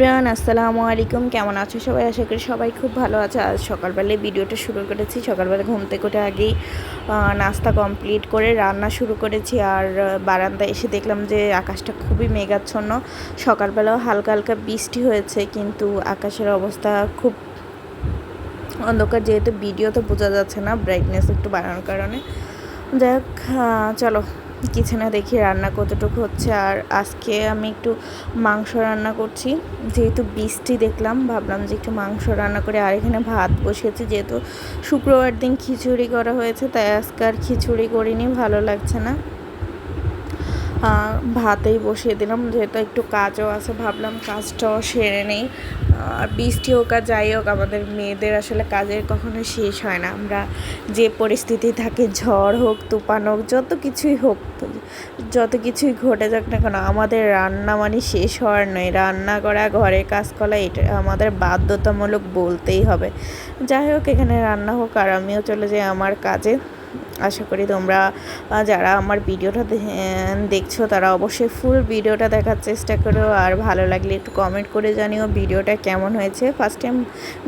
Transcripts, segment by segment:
Everyone, আসসালামু আলাইকুম। কেমন আছো সবাই? আশা করি সবাই খুব ভালো আছে। আজ সকালবেলায় ভিডিওটা শুরু করেছি। সকালবেলা ঘুম থেকে উঠে আগেই নাস্তা কমপ্লিট করে রান্না শুরু করেছি। আর বারান্দায় এসে দেখলাম যে আকাশটা খুবই মেঘাচ্ছন্ন। সকালবেলাও হালকা হালকা বৃষ্টি হয়েছে, কিন্তু আকাশের অবস্থা খুব অন্ধকার। যেহেতু ভিডিও তো বোঝা যাচ্ছে না ব্রাইটনেস একটু বাড়ানোর কারণে। যাই হোক চলো। কিচেনে দেখি রান্না কতটুকু হচ্ছে, আর আজকে আমি একটু মাংস রান্না করছি। যেহেতু বৃষ্টি দেখলাম, ভাবলাম যে একটু মাংস রান্না করে আর এখানে ভাত বসিয়েছি, যেহেতু শুক্রবার দিন খিচুড়ি করা হয়েছে, তাই আজকে আর খিচুড়ি করিনি, ভালো লাগছে না। ভাতেই বসিয়ে দিলাম। যেহেতু একটু কাজও আছে, ভাবলাম কাজটাও সেরে নেই। আর বৃষ্টি হোক আর যাই হোক, আমাদের মেয়েদের আসলে কাজের কখনো শেষ হয় না। আমরা যে পরিস্থিতি থাকে, ঝড় হোক, তুফান হোক, যত কিছুই হোক, যত কিছুই ঘটে যাক না কেন, আমাদের রান্না মানে শেষ হওয়ার নয়। রান্না করা ঘরে কাজ করা, এটা আমাদের বাধ্যতামূলক বলতেই হবে। যাই হোক, এখানে রান্না হোক, আর আমিও চলে যাই আমার কাজে। আশা করি তোমরা যারা আমার ভিডিওটা দেখছ তারা অবশ্যই ফুল ভিডিওটা দেখার চেষ্টা করো। আর ভালো লাগলে একটু কমেন্ট করে জানিও ভিডিওটা কেমন হয়েছে। ফার্স্ট টাইম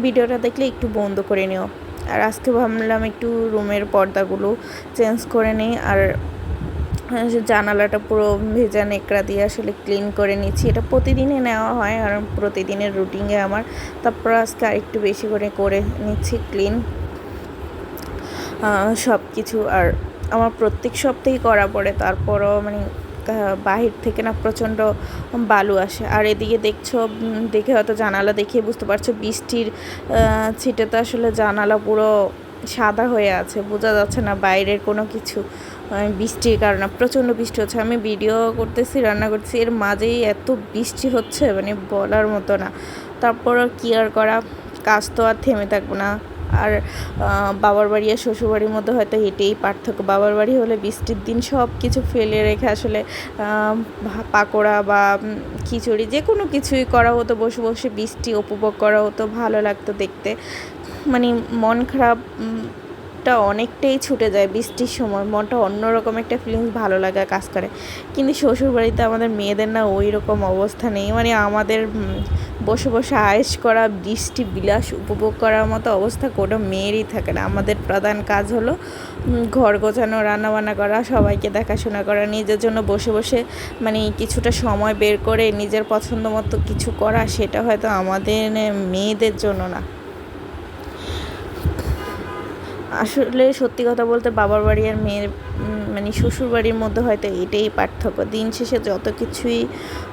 ভিডিওটা দেখলে একটু বন্ধ করে নিও। আর আজকে ভাবলাম একটু রুমের পর্দাগুলো চেঞ্জ করে নিই। আর জানালাটা পুরো ভেজা নেকড়া দিয়ে আসলে ক্লিন করে নিচ্ছি। এটা প্রতিদিনই নেওয়া হয়, আর প্রতিদিনের রুটিনে আমার। তারপর আজকে আরেকটু বেশি করে করে নিচ্ছি ক্লিন সব কিছু আর আমার প্রত্যেক সপ্তাহেই করা পড়ে। তারপরও মানে বাহির থেকে না প্রচণ্ড বালু আসে। আর এদিকে দেখছ দেখে হয়তো জানালা দেখিয়ে বুঝতে পারছ, বৃষ্টির ছিটে তো আসলে জানালা পুরো সাদা হয়ে আছে। বোঝা যাচ্ছে না বাইরের কোনো কিছু বৃষ্টির কারণে। প্রচণ্ড বৃষ্টি হচ্ছে। আমি ভিডিও করতেছি, রান্না করতেছি, এর মাঝেই এত বৃষ্টি হচ্ছে মানে বলার মতো না। তারপর কি আর করা? কাজ তো আর থেমে থাকব না। আর বাবার বাড়ি আর শ্বশুরবাড়ির মধ্যে হয়তো হেঁটেই পার্থক্য। বাবার বাড়ি হলে বৃষ্টির দিন সব কিছু ফেলে রেখে আসলে পাকোড়া বা খিচুড়ি যে কোনো কিছুই করা হতো, বসে বসে বৃষ্টি উপভোগ করা হতো, ভালো লাগতো দেখতে। মানে মন খারাপ উম, টা অনেকটাই ছুটে যায় বৃষ্টির সময়। মনটা অন্যরকম একটা ফিলিংস ভালো লাগা কাজ করে। কিন্তু শ্বশুরবাড়িতে আমাদের মেয়েদের না ওই রকম অবস্থা নেই। মানে আমাদের বসে বসে আয়েস করা বৃষ্টি বিলাস উপভোগ করার মতো অবস্থা কোনো মেয়েরই থাকে না। আমাদের প্রধান কাজ হলো ঘর গোছানো রান্নাবান্না করা সবাইকে দেখাশোনা করা নিজের জন্য বসে বসে মানে কিছুটা সময় বের করে নিজের পছন্দ মতো কিছু করা সেটা হয়তো আমাদের মেয়েদের জন্য না। আসলে সত্যি কথা বলতে বাবার বাড়ি আর মেয়ের মানে শ্বশুর বাড়ির মধ্যে হয়তো এটাই পার্থক্য। দিন শেষে যত কিছুই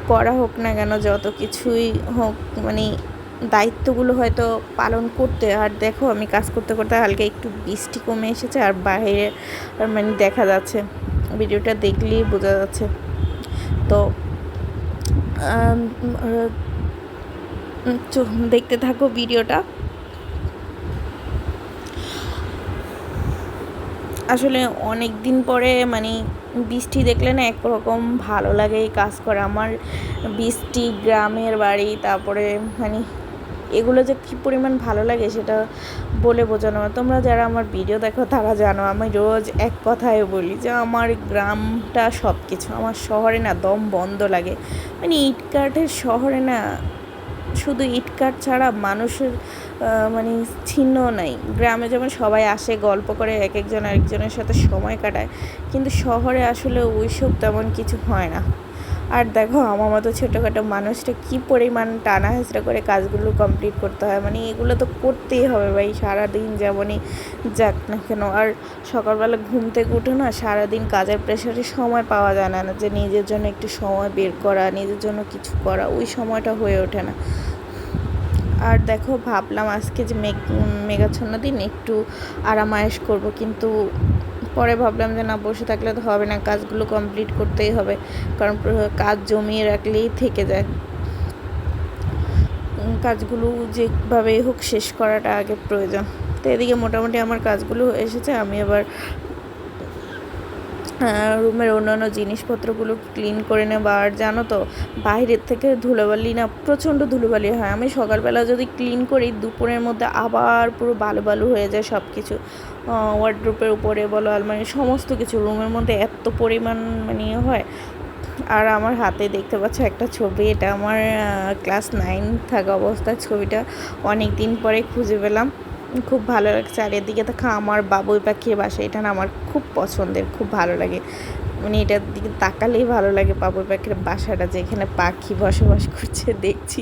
করা হোক না কেন, যত কিছুই হোক মানে দায়িত্বগুলো হয়তো পালন করতে, আর দেখো আমি কাজ করতে করতে হালকা একটু বৃষ্টি কমে এসেছে আর বাইরে মানে দেখা যাচ্ছে, ভিডিওটা দেখলেই বোঝা যাচ্ছে। তো দেখতে থাকো ভিডিওটা। আসলে অনেক দিন পরে মানে বৃষ্টি দেখলে না একরকম ভালো লাগে এই কাজ করে। আমার বৃষ্টি, গ্রামের বাড়ি, তারপরে মানে এগুলো যে কী পরিমাণ ভালো লাগে সেটা বলে বোঝানো তোমরা যারা আমার ভিডিও দেখো, তারা জানো আমি রোজ এক কথায় বলি যে আমার গ্রামটা সব কিছু আমার শহরে না দম বন্ধ লাগে। মানে ইটকাঠের শহরে না শুধু ইটকাট ছাড়া মানুষের মানে ছিন্ন নাই। গ্রামে যেমন সবাই আসে, গল্প করে, এক একজন আরেকজনের সাথে সময় কাটায়, কিন্তু শহরে আসলে ওইসব তেমন কিছু হয় না। আর দেখো, আমার মতো ছোটোখাটো মানুষটা কী পরিমাণ টানা হেঁচড়া করে কাজগুলো কমপ্লিট করতে হয়? মানে এগুলো তো করতেই হবে ভাই, সারাদিন যেমনই যাক না কেন। আর সকালবেলা ঘুম থেকে উঠে না সারাদিন কাজের প্রেশারে সময় পাওয়া যায় না, যে নিজের জন্য একটু সময় বের করা, নিজের জন্য কিছু করা, ওই সময়টা হয়ে ওঠে না। আর দেখো, ভাবলাম আজকে যে মেঘ মেঘাচ্ছন্ন দিন একটু আরাম আয়েশ করব, কিন্তু পরে ভাবলাম যে না, বসে থাকলে তো হবে না, কাজগুলো কমপ্লিট করতেই হবে, কারণ কাজ জমিয়ে রাখলেই থেকে যায়। কাজগুলো যেভাবেই হোক শেষ করাটা আগে প্রয়োজন। তো এদিকে মোটামুটি আমার কাজগুলো এসেছে, আমি এবার রুমের অন্যান্য জিনিসপত্রগুলো ক্লিন করে নেব আর জানো তো, বাইরের থেকে ধুলোবালি না, প্রচণ্ড ধুলোবালি হয়। আমি সকালবেলা যদি ক্লিন করি, দুপুরের মধ্যে আবার পুরো বালু বালু হয়ে যায় সব কিছু ওয়ার্ড্রোপের উপরে বলো, আলমারি, সমস্ত কিছু রুমের মধ্যে এত পরিমাণ মানে ইয়ে হয়। আর আমার হাতে দেখতে পাচ্ছ একটা ছবি, এটা আমার ক্লাস নাইন থাকা অবস্থায় ছবিটা। অনেক দিন পরে খুঁজে পেলাম। খুব ভালো লাগছে। আর এদিকে দেখো আমার বাবুই পাখির বাসা, এটা না আমার খুব পছন্দের, খুব ভালো লাগে। মানে এটার দিকে তাকালেই ভালো লাগে বাবুই পাখির বাসাটা যেখানে পাখি বসবাস করছে, দেখছি।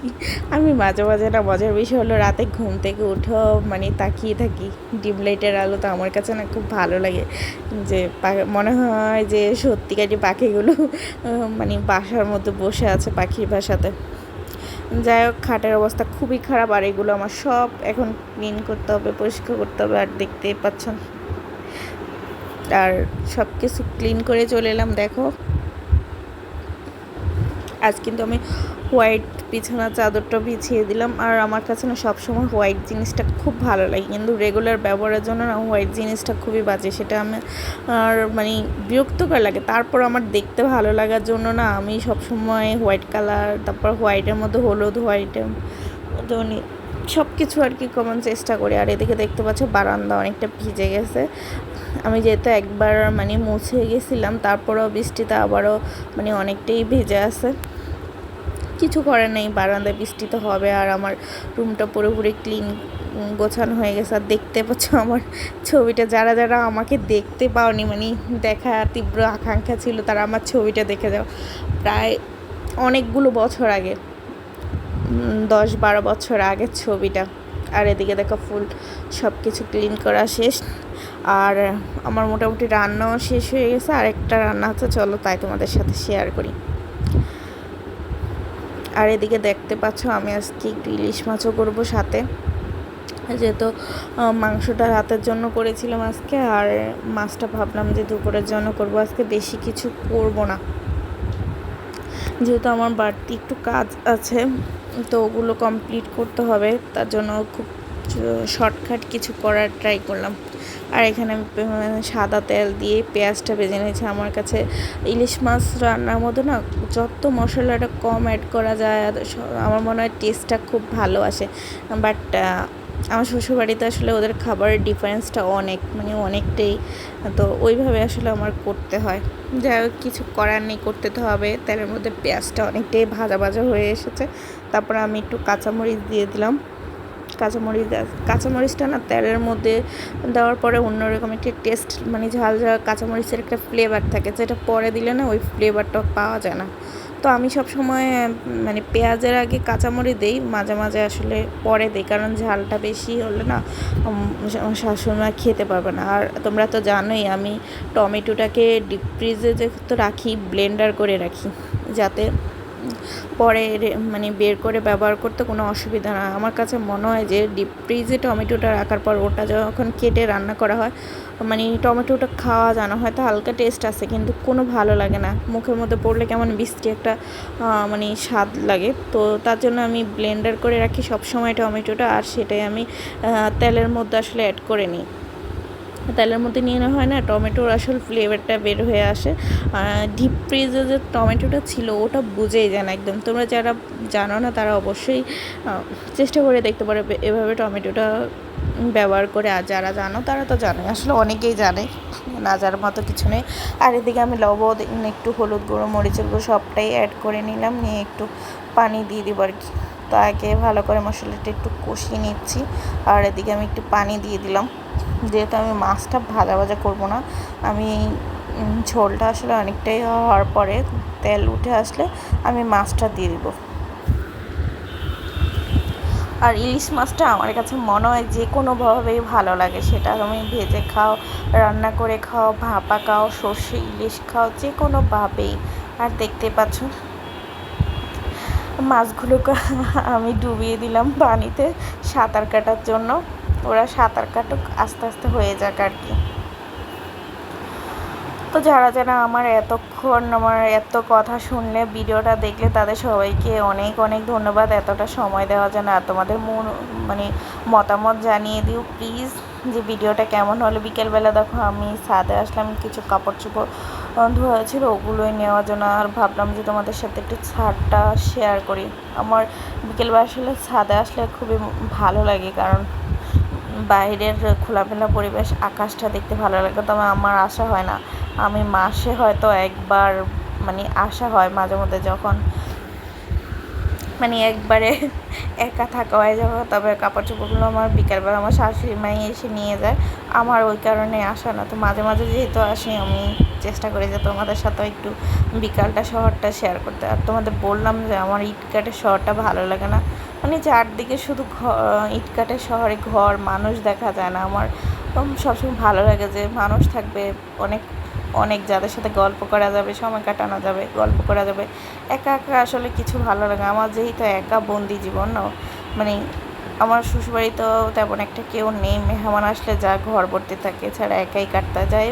আমি মাঝে মাঝে না মজার বিষয় হলো রাতে ঘুম থেকে উঠেও মানে তাকিয়ে থাকি। ডিম লাইটের আলো তো আমার কাছে না খুব ভালো লাগে। যে মনে হয় যে সত্যিকার যে পাখিগুলো মানে বাসার মধ্যে বসে আছে পাখির বাসাতে। যাই হোক, খাটের অবস্থা খুবই খারাপ আর এগুলো আমার সব এখন ক্লিন করতে হবে, পরিষ্কার করতে হবে আর দেখতেই পাচ্ছেন। আর সব কিছু ক্লিন করে চলে এলাম, দেখো। আজ কিন্তু আমি হোয়াইট বিছানা চাদরটা বিছিয়ে দিলাম। আর আমার কাছে না সবসময় হোয়াইট জিনিসটা খুব ভালো লাগে। কিন্তু রেগুলার ব্যবহারের জন্য না হোয়াইট জিনিসটা খুবই বাজে। সেটা আমি, আর মানে বিরক্তকর লাগে। তারপর আমার দেখতে ভালো লাগার জন্য না আমি সবসময় হোয়াইট কালার, তারপর হোয়াইটের মধ্যে হলুদ হোয়াইটের মধ্যে সব কিছু আর কি কমন চেষ্টা করি। আর এদিকে দেখতে পাচ্ছ বারান্দা অনেকটা ভিজে গেছে। আমি যেহেতু একবার মানে মুছে গেছিলাম, তারপরেও বৃষ্টিতে আবারও মানে অনেকটাই ভেজে আছে। কিছু করার নেই, বারান্দায় বৃষ্টি তো হবে আর আমার রুমটা পুরোপুরি ক্লিন গোছানো হয়ে গেছে। আর দেখতে পাচ্ছ আমার ছবিটা, যারা যারা আমাকে দেখতে পাওনি মানে দেখা তীব্র আকাঙ্ক্ষা ছিল, তারা আমার ছবিটা দেখে যাও। প্রায় অনেকগুলো বছর আগে দশ বারো বছর আগের ছবিটা। আর এদিকে দেখো ফুল সব কিছু ক্লিন করা শেষ। আর আমার মোটামুটি রান্নাও শেষ হয়ে গেছে, আর একটা রান্না আছে চলো তাই তোমাদের সাথে শেয়ার করি। আর এদিকে দেখতে পাচ্ছ, আমি আজকে একটু ইলিশ মাছও করব সাথে। যেহেতু মাংসটা রাতের জন্য করেছিলাম আজকে, আর মাছটা ভাবলাম যে দুপুরের জন্য করব। আজকে বেশি কিছু করব না। যেহেতু আমার বাড়তি একটু কাজ আছে, তো ওগুলো কমপ্লিট করতে হবে, তার জন্য খুব শর্টকাট কিছু করার ট্রাই করলাম। আর এখানে আমি সাদা তেল দিয়ে পেঁয়াজটা ভেজে নিয়েছি। আমার কাছে ইলিশ মাছ রান্নার মতো না যত মশলাটা কম অ্যাড করা যায় আমার মনে হয় টেস্টটা খুব ভালো আসে। বাট আমার শ্বশুরবাড়িতে আসলে ওদের খাবারের ডিফারেন্সটা অনেক মানে অনেকটাই। তো ওইভাবে আসলে আমার করতে হয়। যাই হোক, কিছু করার নেই, করতে তো হবে। তেলের মধ্যে পেঁয়াজটা অনেকটাই ভাজা ভাজা হয়ে এসেছে। তারপর আমি একটু কাঁচামরিচ দিয়ে দিলাম। কাঁচামরিচ কাঁচামরিচটা না তেলের মধ্যে দেওয়ার পরে অন্যরকম একটি টেস্ট মানে ঝাল ঝাল কাঁচামরিচের একটা ফ্লেভার থাকে, যেটা পরে দিলে না ওই ফ্লেভারটা পাওয়া যায় না। তো আমি সব সময় মানে পেঁয়াজের আগে কাঁচামরিচ দিই, মাঝে মাঝে আসলে পরে দিই, কারণ ঝালটা বেশি হলে না শাশুড়িমা খেতে পারবে না। আর তোমরা তো জানোই, আমি টমেটোটাকে ডিপ ফ্রিজে যেহেতু রাখি ব্লেন্ডার করে রাখি, যাতে পরে মানে বের করে ব্যবহার করতে কোনো অসুবিধা না। আমার কাছে মনে হয় যে ডিপ ফ্রিজে টমেটোটা রাখার পর ওটা যখন কেটে রান্না করা হয় মানে টমেটোটা খাওয়া জানা হয়তো হালকা টেস্ট আছে কিন্তু কোনো ভালো লাগে না। মুখের মধ্যে পড়লে কেমন বৃষ্টি একটা মানে স্বাদ লাগে। তো তার জন্য আমি ব্লেন্ডার করে রাখি সব সময় টমেটোটা, আর সেটাই আমি তেলের মধ্যে আসলে অ্যাড করে নিই। তেলের মধ্যে নিয়ে নেওয়া হয় না, টমেটোর আসল ফ্লেভারটা বের হয়ে আসে। ডিপ ফ্রিজে যে টমেটোটা ছিল, ওটা বুঝেই যায় না একদম। তোমরা যারা জানো না, তারা অবশ্যই চেষ্টা করে দেখতে পারো এভাবে টমেটোটা ব্যবহার করে। আর যারা জানো, তারা তো জানে। আসলে অনেকেই জানে, না যার মতো কিছু নেই। আর এদিকে আমি লবণ, একটু হলুদ গুঁড়ো, মরিচের গুঁড়ো সবটাই অ্যাড করে নিলাম। নিয়ে একটু পানি দিয়ে দিব আর কি। তো আগে ভালো করে মশলাটা একটু কষিয়ে নিচ্ছি। আর এদিকে আমি একটু পানি দিয়ে দিলাম। যেহেতু আমি মাছটা ভাজা ভাজা করব না, আমি ঝোলটা আসলে অনেকটাই হওয়ার পরে তেল উঠে আসলে আমি মাছটা দিয়ে দিব। আর ইলিশ মাছটা আমার কাছে মনে হয় যে কোনোভাবেই ভালো লাগে, সেটা তুমি ভেজে খাও, রান্না করে খাও, ভাপা খাও, সর্ষে ইলিশ খাও, যে কোনোভাবেই আর দেখতে পাচ্ছ, মাছগুলোকে আমি ডুবিয়ে দিলাম পানিতে সাঁতার কাটার জন্য। ওরা সাঁতার কাটুক, আস্তে আস্তে হয়ে যাক আর কি। তো যারা যারা আমার এতক্ষণ আমার এত কথা শুনলে, ভিডিওটা দেখলে তাদের সবাইকে অনেক অনেক ধন্যবাদ এতটা সময় দেওয়া জন্য। আর তোমাদের মন মানে মতামত জানিয়ে দিও প্লিজ যে ভিডিওটা কেমন হলো। বিকেলবেলা দেখো আমি ছাদে আসলাম, কিছু কাপড় চোপড় ধোয়া ছিল, ওগুলোই নেওয়ার জন্য। আর ভাবলাম যে তোমাদের সাথে একটু ছাদটা শেয়ার করি। আমার বিকেলবেলা আসলে ছাদে আসলে খুবই ভালো লাগে কারণ বাইরের খোলামেলা পরিবেশ আকাশটা দেখতে ভালো লাগে, তবে আমার আশা হয় না। আমি মাসে হয়তো একবার মানে আসা হয় মাঝে মধ্যে যখন মানে একবারে একা থাকা হয়ে যাব তবে কাপড় চোপড়গুলো আমার বিকালবেলা আমার শাশুড়ি মাই এসে নিয়ে যায়। আমার ওই কারণে আসা না, তো মাঝে মাঝে যেহেতু আসি, আমি চেষ্টা করি যে তোমাদের সাথে একটু বিকালটা শহরটা শেয়ার করতে। আর তোমাদের বললাম যে আমার ইটকাটের শহরটা ভালো লাগে না। মানে চারদিকে শুধু ঘর ইটকাটের শহরে ঘর, মানুষ দেখা যায় না। আমার সবসময় ভালো লাগে যে মানুষ থাকবে, অনেক অনেক যাদের সাথে গল্প করা যাবে, সময় কাটানো যাবে, গল্প করা যাবে। একা একা আসলে কিছু ভালো লাগে। আমার যেহেতু একা বন্দি জীবন মানে আমার শ্বশুরবাড়িতেও তেমন একটা কেউ নেই। মেহমান আসলে যা ঘর ভর্তি থাকে, এছাড়া একাই কাটতে যায়